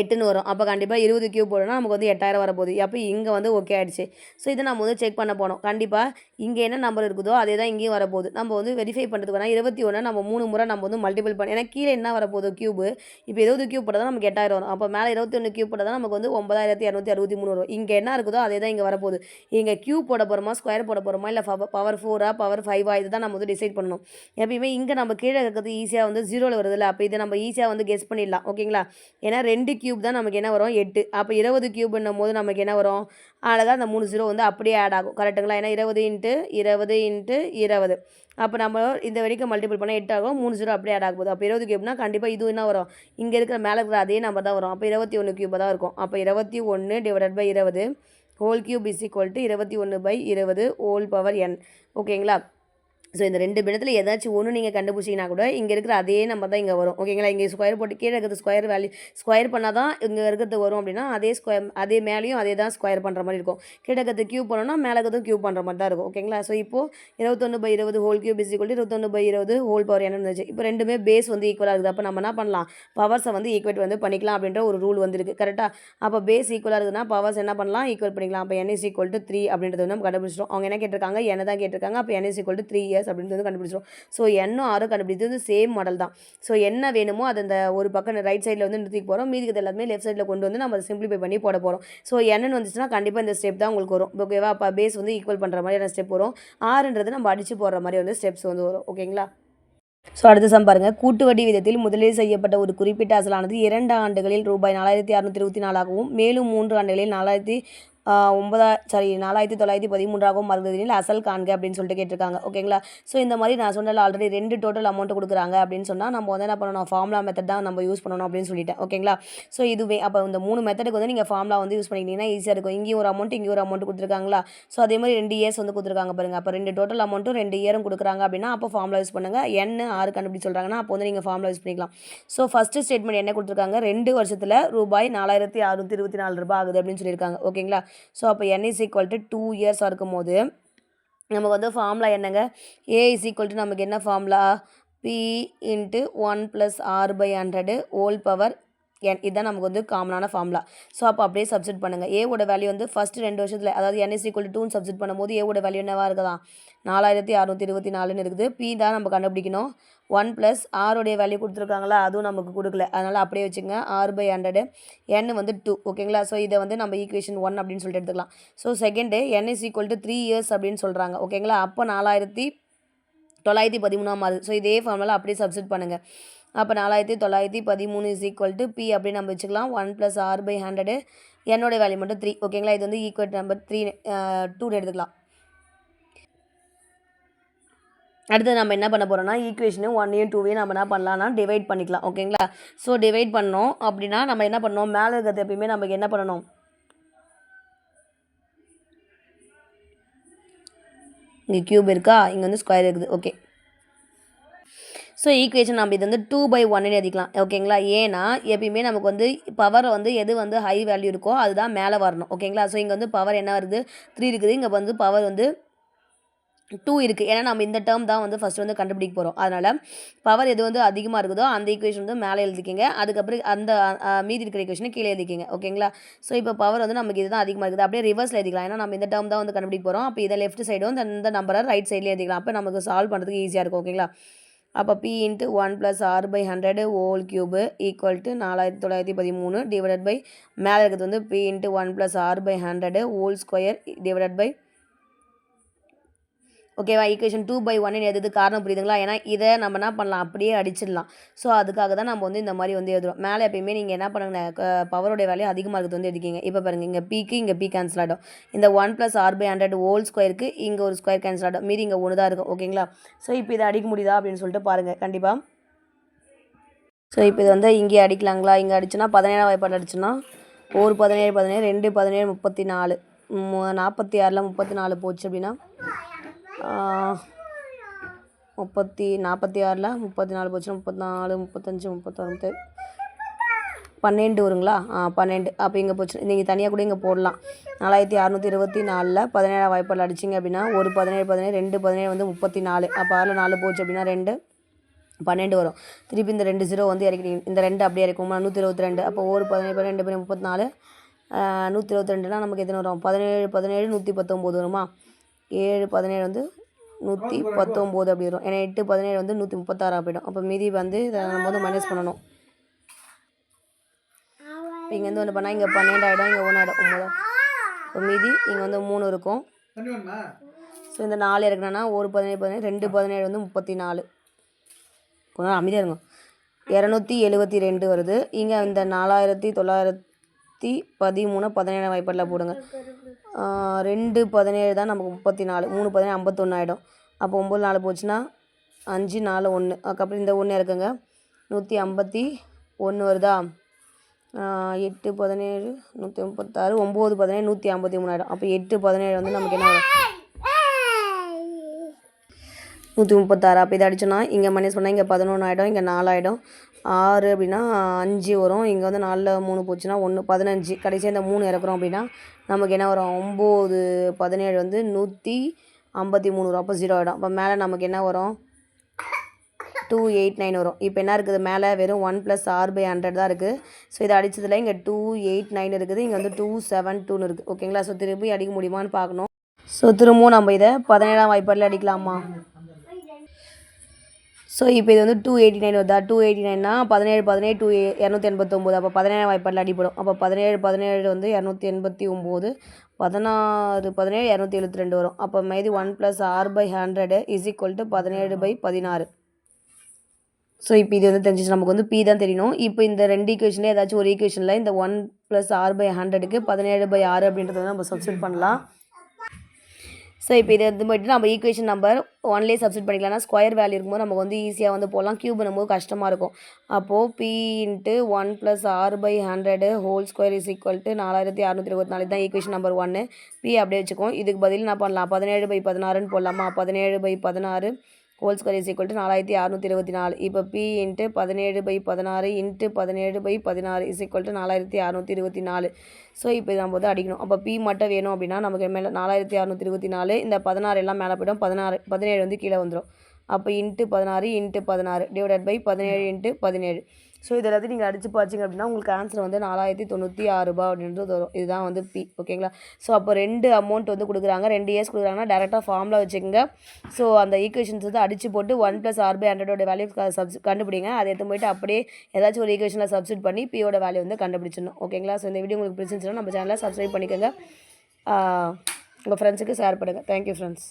[SPEAKER 1] எட்டுன்னு வரும். அப்போ கண்டிப்பாக இருபது கியூ போடணும் நமக்கு வந்து எட்டாயிரம் வரப்போகுது. அப்போ இங்கே வந்து ஓகே ஆகிடுச்சு ஸோ இதை நம்ம வந்து செக் பண்ண போனோம். கண்டிப்பாக இங்கே என்ன நம்பர் இருக்குதோ அதே தான் இங்கேயும் வரப்போகுது. நம்ம வந்து வெரிஃபை பண்ணுறதுக்கு வேணால் இருபத்தி ஒன்று நம்ம மூணு முறை நம்ம வந்து மல்டிபிள் பண்ணி ஏன்னா கீழே என்ன வரப்போகுது கியூபு இப்போ இருபது கியூப் போட்டால் தான் நமக்கு எட்டாயிரம் வரும். அப்போ மேலே இருபத்தி ஒன்று கியூப் போட்டால் தான் நமக்கு வந்து ஒன்பதாயிரத்தி இரநூத்தி அறுபத்தி மூணு வரும். இங்கே என்ன இருக்குதோ அதே தான் இங்கே வரப்போகுது. இங்கே கியூ போட போகிறோமா ஸ்கொயர் போட போகிறோமா இல்லை பவர் ஃபோரா பவர் ஃபைவா இது தான் நம்ம வந்து டிசைட் பண்ணணும். எப்பயுமே இங்கே நம்ம கீழே இருக்கிறது ஈஸியாக வந்து ஜீரோவில் வருதுல்ல அப்போ இதை நம்ம ஈஸியாக வந்து கெஸ் பண்ணிடலாம். ஓகேங்களா ஏன்னா ரெண்டு கியூப் தான் நமக்கு என்ன வரும்? எட்டு. அப்போ இருபது கியூப்ன்னும் போது நமக்கு என்ன வரும்? அழகாக அந்த மூணு ஜீரோ வந்து அப்படியே ஆட் ஆகும். கரெக்டுங்களா ஏன்னா இருபது இன்ட்டு இருபது இன்ட்டு இருபது. அப்போ நம்ம இந்த வரைக்கும் மல்டிபிள் பண்ணால் எட்டு ஆகும். மூணு ஜீரோ அப்படியே ஆட் ஆகும் போது அப்போ இருபது கியூப்னா கண்டிப்பாக இது என்ன வரும்? இங்கே இருக்கிற மேலே இருக்கிற அதே நம்பர் தான் வரும். அப்போ இருபத்தி ஒன்று கியூப் தான் இருக்கும். அப்போ இருபத்தி ஒன்று டிவைடட் பை இருபது whole cube is equal to இருபத்தி ஒன்று பை இருபது ஹோல் பவர் என் ஓகேங்களா ஸோ இந்த ரெண்டு பின்னத்தில் ஏதாச்சும் ஒன்று நீங்கள் கண்டுபிடிச்சிங்கன்னா கூட இங்கே இருக்கிற அதே நம்பர் தான் இங்கே வரும். ஓகேங்களா இங்கே ஸ்கொயர் போட்டு கீழே இருக்கிறது ஸ்கொயர் வேல்யூ ஸ்கொயர் பண்ணால் தான் இங்கே இருக்கிறது வரும் அப்படின்னா அதே ஸ்கொயர் அதே மேலேயும் அதே தான் ஸ்கொயர் பண்ணுற மாதிரி இருக்கும். கீழே இருக்கிறது கியூப் பண்ணோம்னா மேலே இருக்கிறதும் க்யூ பண்ணுற மாதிரி தான் இருக்கும். ஓகேங்களா ஸோ இப்போது இருபத்தொன்று பை இருபது ஹோல் க்யூ இஸ் ஈக்குவல் இருபத்தொன்று பை இருபது ஹோல் பவர் என்ன இருந்துச்சு. இப்போ ரெண்டுமே பேஸ் வந்து ஈக்குவலாக இருக்குது அப்போ நம்ம என்ன பண்ணலாம்? பவர்ஸை வந்து ஈக்குவேட் வந்து பண்ணிக்கலாம் அப்படின்ற ஒரு ரூல் வந்துருக்கு. கரெக்டாக அப்போ பேஸ் ஈக்குவலாக இருக்குதுன்னா பவர்ஸ் என்ன பண்ணலாம்? ஈக்குவல் பண்ணிக்கலாம். அப்போ n is equal த்ரீ அப்படின்றது வந்து நம்ம கண்டுபிடிச்சிடும் அவங்க என்ன கேட்டிருக்காங்க? என்ன தான் கேட்டிருக்காங்க? அப்போ n is equal three years அப்படின்றது கண்டுபிடிச்சிடும் ஸோ எண்ணும் ஆறும் கண்டுபிடிச்சது சேம் மாடல் தான். ஸோ என்ன வேணுமோ அது அந்த ஒரு பக்கம் ரைட் சைடில் வந்து நிறுத்திக்க போகிறோம் மீதி எல்லாமே லெஃப்ட் சைடில் கொண்டு வந்து நம்ம அதை சிம்பிளிஃபை பண்ணி போட போகிறோம் ஸோ என்னன்னு வந்துச்சுன்னா கண்டிப்பாக இந்த ஸ்டெப் தான் உங்களுக்கு வரும். ஓகேவா அப்போ பேஸ் வந்து ஈக்குவல் பண்ணுற மாதிரியான ஸ்டெப் வரும். ஆறுன்றது நம்ம அடித்து போடுற மாதிரி வந்து ஸ்டெப்ஸ் வந்து வரும். ஓகேங்களா ஸோ அடுத்த சம் பாருங்க. கூட்டு வட்டி விதத்தில் முதலீடு செய்யப்பட்ட ஒரு குறிப்பிட்ட அசலானது இரண்டு ஆண்டுகளில் ரூபாய் நாலாயிரத்தி அறுநூத்தி இருபத்தி நாலாகவும் மேலும் மூன்று ஆண்டுகளில் நாலாயிரத்தி ஒன்பதா சாரி நாலாயிரத்தி தொள்ளாயிரத்தி பதிமூன்றாகவும் மறந்ததில் அசல் காண்க அப்படின்னு சொல்லிட்டு கேட்டிருக்காங்க. ஓகேங்களா? ஸோ இந்த மாதிரி நான் சொன்னல ஆல்ரெடி ரெண்டு டோட்டல் அமௌண்ட் கொடுக்குறாங்க அப்படின்னு சொன்னால் நம்ம வந்து என்ன பண்ணணும்? ஃபார்முலா மெத்தட் தான் நம்ம யூஸ் பண்ணணும் அப்படின்னு சொல்லிட்டேன். ஓகேங்களா? ஸோ இதுவே அப்போ இந்த மூணு மெத்தடுக்கு வந்து நீங்கள் ஃபார்முலா வந்து யூஸ் பண்ணிக்கிட்டீங்கன்னா ஈஸியாக இருக்கும். இங்கேயும் ஒரு அமௌண்ட் இங்கேயும் ஒரு அமௌண்ட் கொடுத்துருக்காங்களா? ஸோ அதே மாதிரி ரெண்டு இயர்ஸ் வந்து கொடுத்துருக்காங்க பாருங்கள் அப்போ ரெண்டு டோட்டல் அமௌண்ட்டும் ரெண்டு இயரும் கொடுக்குறாங்க அப்படின்னா அப்போ ஃபார்முலா யூஸ் பண்ணுங்கள் என் ஆறு கண்டுபிடி சொல்கிறாங்கன்னா அப்போ வந்து நீங்கள் ஃபார்முலா யூஸ் பண்ணிக்கலாம். ஸோ ஃபஸ்ட்டு ஸ்டேட்மெண்ட் என்ன கொடுத்துருக்காங்க? ரெண்டு வருஷத்தில் ரூபாய் நாலாயிரத்தி அறுநூத்தி இருபத்தி நாலு ரூபாய் ஆகுது அப்படின்னு சொல்லியிருக்காங்க. ஓகேங்களா? ஸோ அப்போ N is equal to two இயர்ஸாக இருக்கும் போது நமக்கு வந்து ஃபார்முலா என்னங்க? ஏ இஸ் ஈக்குவல் டு நமக்கு என்ன formula B into one plus R by hundred whole power N இதுதான் நமக்கு வந்து காமனான ஃபார்முலா ஸோ அப்போ அப்படியே சப்ஸ்டிட் பண்ணுங்கள் ஏவோட வேல்யூ வந்து ஃபஸ்ட்டு ரெண்டு வருஷத்தில் அதாவது என்எஸ் ஈக்குவல் டூன்னு சப்ஸ்டிட் பண்ணும்போது ஏவோட வேல்யூ என்னவாக இருக்குதா? நாலாயிரத்தி அறநூற்றி இருபத்தி நாலுன்னு இருக்குது. பி தான் நம்ம கண்டுபிடிக்கணும். ஒன் ப்ளஸ் ஆரோடைய வேல்யூ கொடுத்துருக்காங்களா? அதுவும் நமக்கு கொடுக்கல. அதனால் அப்படியே வச்சுங்க ஆர் பை ஹண்ட்ரடு என் வந்து டூ ஓகேங்களா ஸோ இதை வந்து நம்ம ஈக்குவேஷன் ஒன் அப்படின்னு சொல்லிட்டு எடுத்துக்கலாம். So second N is equal to three years அப்படின்னு சொல்கிறாங்க ஓகேங்களா அப்போ நாலாயிரத்தி தொள்ளாயிரத்தி பதிமூணாம் மாதம் ஸோ இதே ஃபார்முலா அப்படியே சப்ஸ்டிட் பண்ணுங்கள் அப்போ நாலாயிரத்தி தொள்ளாயிரத்தி பதிமூணு இஸ் ஈக்குவல் டு பி அப்படின்னு நம்ம வச்சுக்கலாம். One plus R by hundred என்னோட வேல்யூ மட்டும் த்ரீ ஓகேங்களா இது வந்து ஈக்குவல் நம்பர் த்ரீ டூன்னு எடுத்துக்கலாம். அடுத்து நம்ம என்ன பண்ண போகிறோம்னா ஈக்குவேஷனு ஒன்னையும் டூவையும் நம்ம என்ன பண்ணலாம்னா டிவைட் பண்ணிக்கலாம். ஓகேங்களா ஸோ டிவைட் பண்ணோம் அப்படின்னா நம்ம என்ன பண்ணோம் மேலே இருக்கிறது எப்பயுமே நமக்கு என்ன பண்ணணும்? இங்கே க்யூப் இருக்கா? இங்கே வந்து ஸ்கொயர் இருக்குது. ஓகே ஸோ ஈக்குவேஷன் நம்ம இது வந்து டூ பை ஒன்னு எழுதிக்கலாம். ஓகேங்களா ஏன்னா எப்பயுமே நமக்கு வந்து பவர் வந்து எது வந்து ஹை வேல்யூ இருக்கோ அதுதான் மேலே வரணும். ஓகேங்களா ஸோ இங்கே வந்து பவர் என்ன வருது? த்ரீ இருக்குது. இங்கே வந்து பவர் வந்து டூ இருக்குது ஏன்னா நம்ம இந்த டேர்ம் தான் வந்து ஃபஸ்ட்டு வந்து கண்டுபிடிக்க போகிறோம் அதனால் பவர் எது வந்து அதிகமாக இருக்குதோ அந்த ஈக்குவேஷன் வந்து மேலே எழுதிக்கிங்க. அதுக்கப்புறம் அந்த மீதி இருக்கிற ஈக்குவேஷனை கீழே எழுதிக்கிங்க. ஓகேங்களா ஸோ இப்போ பவர் வந்து நமக்கு இதுதான் அதிகமாக இருக்குது. அப்படியே ரிவர்ஸில் எழுதிக்கலாம். ஏன்னா நம்ம இந்த டேர்ம் தான் வந்து கண்டுபிடிக்க போகிறோம் அப்போ இதை லெஃப்ட் சைடும் இந்த இந்த நம்பரை ரைட் சைட்லேயே எழுதிக்கலாம். அப்போ நமக்கு சால்வ் பண்ணுறதுக்கு ஈஸியாக இருக்கும். ஓகேங்களா அப்போ B into one plus R by hundred whole cube equal to நாலாயிரத்தி தொள்ளாயிரத்தி பதிமூணு டிவைடட் பை மேலே இருக்கிறது வந்து B into one plus R by hundred whole square divided by ஓகேவா ஈக்குவேஷன் டூ பை ஒன்னு எது காரணம் புரியுதுங்களா? ஏன்னா இதை நம்ம என்ன பண்ணலாம்? அப்படியே அடிச்சிடலாம். ஸோ அதுக்காக தான் நம்ம வந்து இந்த மாதிரி வந்து எழுதுறோம். மேலே எப்பயுமே நீங்கள் என்ன பண்ணுங்க பவருடைய வேலையை அதிகமாக இருக்குது வந்து எழுதிக்கிங்க இப்போ பாருங்கள் இங்கே பிக்கு இங்கே பி கேன்சல் ஆகிடும் இந்த one plus R by hundred whole ஸ்கொயருக்கு இங்கே ஒரு ஸ்கொயர் கேன்சல் ஆகிடும் மீதி இங்கே ஒன்று தான் இருக்கும் ஓகேங்களா ஸோ இப்போ இதை அடிக்க முடியுதா? அப்படின்னு சொல்லிட்டு பாருங்கள் கண்டிப்பாக ஸோ இப்போ இது வந்து இங்கே அடிக்கலாங்களா? இங்கே அடிச்சுன்னா பதினேழாம் வாய்ப்பாடு அடிச்சுன்னா ஒரு பதினேழு பதினேழு ரெண்டு பதினேழு முப்பத்தி நாலு. நாற்பத்தி ஆறில் முப்பத்தி நாலு போச்சு அப்படின்னா முப்பத்தி நாற்பத்தி ஆறில் முப்பத்தி நாலு போச்சு முப்பத்தி நாலு முப்பத்தஞ்சு முப்பத்தொன்பது. பன்னெண்டு வருங்களா? ஆ பன்னெண்டு. அப்போ இங்கே போச்சு. நீங்கள் தனியாக கூட இங்கே போடலாம். நாலாயிரத்தி அறநூற்றி இருபத்தி நாலில் பதினேழாம் வாய்ப்பால் அடிச்சிங்க அப்படின்னா ஒரு பதினேழு பதினேழு ரெண்டு பதினேழு வந்து முப்பத்தி நாலு அப்போ அதில் நாலு போச்சு அப்படின்னா ரெண்டு பன்னெண்டு வரும். திருப்பி இந்த ரெண்டு ஜீரோ வந்து இறக்கிட்டீங்க. இந்த ரெண்டு அப்படியே இருக்கும் நூற்றி இருபத்தி ரெண்டு அப்போ ஒரு பதினேழு பதினெண்டு பதினேழு முப்பத்தி நாலு நூற்றி இருபத்தி ரெண்டுனா நமக்கு எத்தனை வரும்? பதினேழு பதினேழு நூற்றி பத்தொம்போது வருமா? ஏழு பதினேழு வந்து நூற்றி பத்தொம்போது அப்படி வரும். ஏன்னா எட்டு பதினேழு வந்து நூற்றி முப்பத்தாறா போயிடும். அப்போ மீதி வந்து இதை நம்ம வந்து மைனஸ் பண்ணணும். இப்போ இங்கேருந்து ஒன்று பண்ணால் இங்கே பன்னெண்டு ஆகிடும் இங்கே ஒன்று ஆகிடும் ஒம்பது இப்போ மீதி இங்கே வந்து மூணு இருக்கும். ஸோ இந்த நாலு இருக்குன்னா ஒரு பதினேழு பதினேழு ரெண்டு பதினேழு வந்து முப்பத்தி நாலு கொஞ்சம் அமைதியாக இருங்க. இரநூத்தி எழுபத்தி ரெண்டு வருது. இங்கே இந்த நாலாயிரத்தி தொள்ளாயிரத்தி பதிமூணு பதினேழு வாய்ப்பாடில் போடுங்க. ரெண்டு பதினேழு தான் நமக்கு முப்பத்தி நாலு மூணு பதினேழு ஐம்பத்தொன்று ஆகிடும் அப்போ ஒம்பது நாலு போச்சுன்னா அஞ்சு நாலு ஒன்று அதுக்கப்புறம் இந்த ஒன்று இருக்குங்க. நூற்றி ஐம்பத்தி ஒன்று வருதா? எட்டு பதினேழு நூற்றி முப்பத்தாறு ஒம்பது பதினேழு நூற்றி ஐம்பத்தி மூணு ஆகிடும் அப்போ எட்டு பதினேழு வந்து நமக்கு என்ன வரும்? நூற்றி முப்பத்தாறு. அப்போ இதை அடிச்சோன்னா இங்கே மைனஸ் பண்ணால் இங்கே பதினொன்று ஆகிடும் இங்கே நாலாயிடும் ஆறு அப்படின்னா அஞ்சு வரும். இங்கே வந்து நாலில் மூணு போச்சுன்னா ஒன்று பதினஞ்சு. கடைசியாக இந்த மூணு இறக்குறோம் அப்படின்னா நமக்கு என்ன வரும்? ஒம்பது பதினேழு வந்து நூற்றி ஐம்பத்தி மூணு வரும். அப்போ ஜீரோ ஆகிடும் அப்போ மேலே நமக்கு என்ன வரும்? டூ எயிட் நைன் வரும். இப்போ என்ன இருக்குது? மேலே வெறும் one plus R by hundred தான் இருக்குது ஸோ இதை அடித்ததில் இங்கே டூ எயிட் நைன் இருக்குது. இங்கே வந்து டூ செவன் டூன்னு இருக்குது ஓகேங்களா ஸோ திருப்பி அடிக்க முடியுமான்னு பார்க்கணும். ஸோ திரும்பவும் நம்ம இதை பதினேழாம் வாய்ப்பாடில் அடிக்கலாமா? ஸோ இப்போ இது வந்து டூ எயிட்டி நைன் வருதா? டூ எயிட்டி நைன்னா பதினேழு பதினேழு டூ இரநூத்தி எண்பத்தொம்போது. அப்போ பதினேழு வாய்ப்பாடில் அடிப்படும் அப்போ பதினேழு பதினேழு வந்து இரநூத்தி எண்பத்தி ஒம்பது. பதினாறு பதினேழு இரநூத்தி எழுபத்தி ரெண்டு வரும். அப்போ மீதி one plus R by hundred is equal to பதினேழு பை பதினாறு. ஸோ இப்போ இது வந்து தெரிஞ்சிச்சு. நமக்கு வந்து பி தான் தெரியணும். இப்போ இந்த ரெண்டு ஈக்குவேஷனில் ஏதாச்சும் ஒரு ஈக்குவேஷனில் இந்த ஒன் ப்ளஸ் ஆர் பை ஹண்ட்ரடுக்கு பதினேழு பை ஆறு அப்படின்றத நம்ம சப்ஸ்டியூட் பண்ணலாம். ஸோ இப்போ இது வந்து போயிட்டு நம்ம ஈக்குவேஷன் நம்பர் ஒன்லேயே சப்ஸ்டியூட் பண்ணிக்கலாம்னா ஸ்கொயர் வேல்யூ இருக்கும்போது நமக்கு வந்து ஈஸியாக வந்து போகலாம் க்யூப் பண்ணும்போது கஷ்டமாக இருக்கும். அப்போது பி இன்ட்டு ஒன் ப்ளஸ் ஆறு by hundred whole square is equal to நாலாயிரத்தி அறநூற்றி இருபத்தி நாலு தான் ஈக்குவேஷன் நம்பர் ஒன்று பி அப்படியே வச்சுக்கோம் இதுக்கு பதில் என்ன பண்ணலாம்? பதினேழு பை பதினாறுன்னு போடலாமா? பதினேழு பை பதினாறு whole square is equal to நாலாயிரத்தி அறநூற்றி இருபத்தி நாலு. இப்போ பி இன்ட்டு பதினேழு பை பதினாறு இன்ட்டு பதினேழு பை பதினாறு இஸ் ஈக்குவல் டு நாலாயிரத்தி அறநூற்றி இருபத்தி நாலு. ஸோ இப்போ நம்ம வந்து அடிக்கணும். அப்போ பி மட்டும் வேணும் அப்படின்னா நமக்கு மேலே நாலாயிரத்தி அறநூற்றி இருபத்தி நாலு இந்த பதினாறு எல்லாம் மேலே போய்டும். பதினாறு பதினேழு வந்து கீழே வந்துடும் அப்போ இன்ட்டு பதினாறு இன்ட்டு பதினாறு டிவைடட் பை பதினேழு இன்ட்டு பதினேழு. ஸோ இது எல்லாத்தையும் நீங்கள் அடித்து பார்த்தீங்க அப்படின்னா உங்களுக்கு ஆன்சர் வந்து நாலாயிரத்தி தொண்ணூற்றி ஆறு ரூபா அப்படின்றது வரும். இதுதான் வந்து பி ஓகேங்களா ஸோ அப்போ ரெண்டு அமௌண்ட் வந்து கொடுக்குறாங்க. ரெண்டு இயர்ஸ் கொடுக்குறாங்கன்னா டேரெக்டாக ஃபார்மில் வச்சுக்கோங்க. ஸோ அந்த ஈக்குவேஷன்ஸ் வந்து அடித்து போட்டு ஒன் ப்ளஸ் ஆர் பை ஹண்ட்ரடோட வேல்யூ சப்ஸ் கண்டுபிடிங்க. அதை எடுத்து போயிட்டு அப்படியே ஏதாச்சும் ஒரு ஈக்குவேஷனில் சப்ஸ்டிட் பண்ணி பியோட வேல்யூ வந்து கண்டுபிடிச்சிடணும். ஓகேங்களா ஸோ இந்த வீடியோ உங்களுக்கு பிடிச்சிருந்துச்சுன்னா நம்ம சேனலை சப்ஸ்கிரைப் பண்ணிக்கோங்க. உங்கள் ஃப்ரெண்ட்ஸுக்கு ஷேர் பண்ணுங்கள் தேங்க்யூ ஃப்ரெண்ட்ஸ்